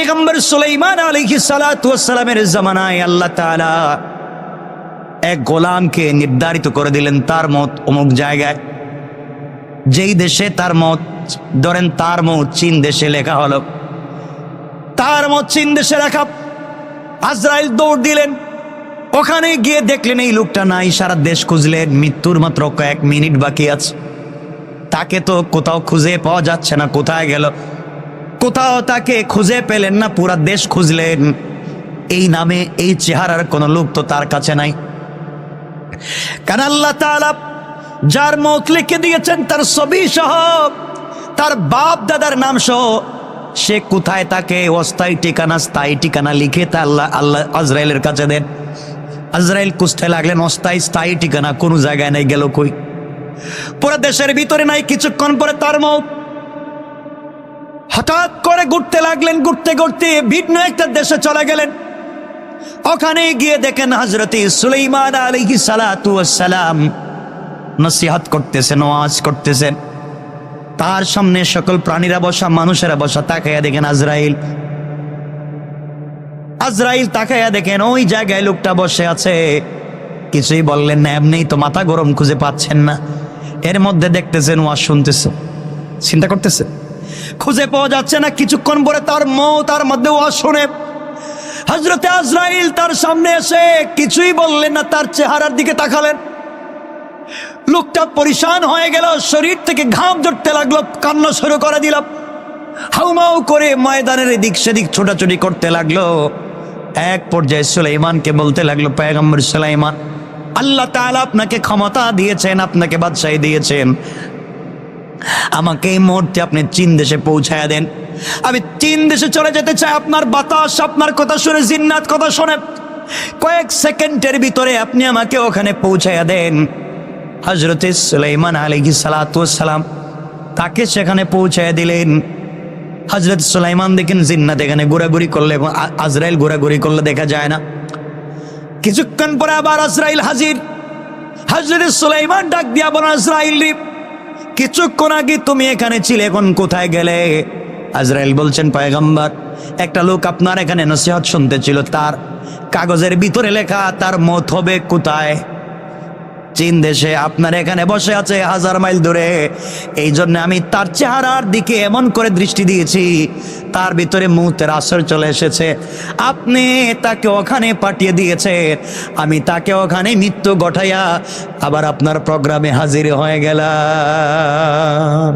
পয়গম্বর সুলাইমান আলাইহি সালামের জামানায় আল্লাহ তাআলা এক গোলামকে নির্ধারিত করে দিলেন তার মত অমুক জায়গায়। যেই দেশে তার মত, ধরেন তার মত চীন দেশে লেখা হলো। তার মত চীন দেশে লেখা। আজরাইল দৌড় দিলেন। ওখানে গিয়ে দেখলেন এই লোকটা নাই, সারা দেশ খুঁজলেন, মৃত্যুর মাত্র কয়েক মিনিট বাকি আছে। তাকে তো কোথাও খুঁজে পাওয়া যাচ্ছে না, কোথায় গেল? কোথাও তাকে খুঁজে পেলেন না, পুরা দেশ খুঁজলেন। এই নামে, এই চেহারার কোনো লোক তো তার কাছে নাই। কারণ আল্লাহ যার মত লিখে দিয়েছেন, তার ছবি সহ, তার বাপ দাদার নাম সহ, সে কোথায় তাকে অস্থায়ী ঠিকানা, স্থায়ী ঠিকানা লিখে তা আল্লাহ আল্লাহ আজরাইলের কাছে দেন। আজরাইল কুস্তে লাগলেন, অস্থায়ী, স্থায়ী ঠিকানা কোনো জায়গায় নাই, গেল কই? পুরো দেশের ভিতরে নাই, কিছুক্ষণ পরে তার মত হঠাৎ করে ঘুরতে লাগলেন, ঘুরতে ঘুরতে ভিন্ন একটা দেশে চলে গেলেন। ওখানে গিয়ে দেখেন হজরতে সুলাইমান আলাইহি সালাতু সালাম নসিহত করতেছেন ওয়াজ করতেছেন তার সামনে সকল প্রাণীরা বসা, মানুষেরা বসা তাকাইয়া দেখেন আজরাইল। আজরাইল তাকাইয়া দেখেন, ওই জায়গায় লোকটা বসে আছে। কিছুই বললেন না এমনি তো মাথা গরম খুঁজে পাচ্ছেন না। এর মধ্যে দেখতেছেন, ওয়াজ শুনতেছে। চিন্তা করতেছে? খুঁজে পাওয়া যাচ্ছে না। কিছুক্ষণ পরে তার মৌ তার মধ্যে ওয়াজ শুনে হজরতে আজরাইল তার সামনে এসে কিছুই বললেন না, তার চেহারার দিকে তাকালেন। লোকটা পরিশান হয়ে গেল, শরীর থেকে ঘাম জড়তে লাগল, কান্না শুরু করে দিল। হাউমাউ করে ময়দানের এদিক সেদিক ছোটাছুটি করতে লাগল। এক পর্যায়ে সুলাইমানকে বলতে লাগল, পেগম্বর সুলাইমান, আল্লাহ তাআলা আপনাকে ক্ষমতা দিয়েছেন, আপনাকে বাদশাহী দিয়েছেন। আমাকে এই মুহূর্তে আপনি চীন দেশে পৌঁছায় দেন। আমি চীন দেশে চলে যেতে চাই আপনার বাতাস আপনার কথা শুনে জিন্নাত কথা শুনে। কয়েক সেকেন্ডের ভিতরে আপনি আমাকে ওখানে পৌঁছায় দেন। হজরত সুলাইমান আলহি সালাম তাকে সেখানে পৌঁছায় দিলেন। হজরত সুলাইমান দেখেন জিন্নাত এখানে ঘোরাঘুরি করলে এবং আজরাইল ঘোরাঘুরি করলে দেখা যায় না। কিছুক্ষণ পরে আবার আজরাইল হাজির। হজরত সুলাইমান ডাক দিয়া বলেন আজরাইল রে, কিছুক্ষণ আগে তুমি এখানে ছিলে, এখন কোথায় গেলে? আজরাইল বলছেন, পয়গম্বর, একটা লোক আপনার এখানে নসিহত শুনতে ছিল, তার কাগজের ভিতরে লেখা, তার মত হবে কোথায়? চীন দেশে আপনার এখানে বসে আছে হাজার মাইল দূরে। এই জন্য আমি তার চেহারার দিকে এমন করে দৃষ্টি দিয়েছি। তার ভিতরে মুহূর্তের আসর চলে এসেছে। আপনি তাকে ওখানে পাঠিয়ে দিয়েছে। আমি তাকে ওখানে মৃত্যু ঘটাইয়া আবার আপনার প্রোগ্রামে হাজির হয়ে গেলাম।